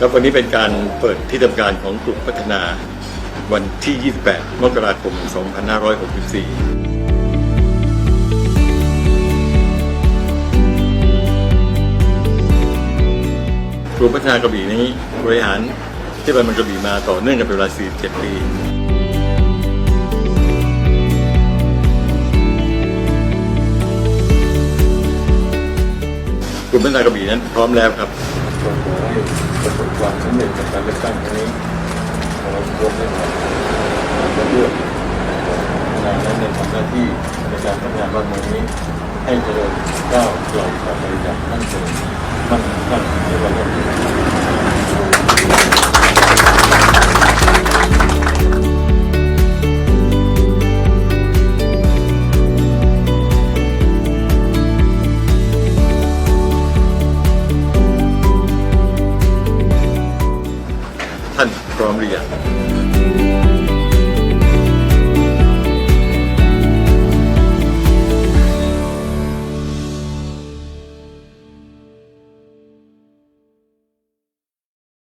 แล้ววันนี้เป็นการเปิดที่ทำการของกลุ่มพัฒนาวันที่ 28 มกราคม 2564กลุ่มพัฒนากระบี่นี้บริหารที่เป็นมันกระบี่มาต่อเนื่องกันเป็นเวลา 47 ปี กลุ่มพัฒนากระบี่นั้นพร้อมแล้วครับ ได้ประสบความสำเร็จกับการเลือกตั้งครั้งนี้เรารวมได้หมดจะเลือกงานนั้นในทำหน้าที่ในการทำงานบ้านเมืองนี้ ให้เจริญก้าวไกลต่อไปอย่างนั่นคงมั่นคงใน ท่านพร้อมหรือยัง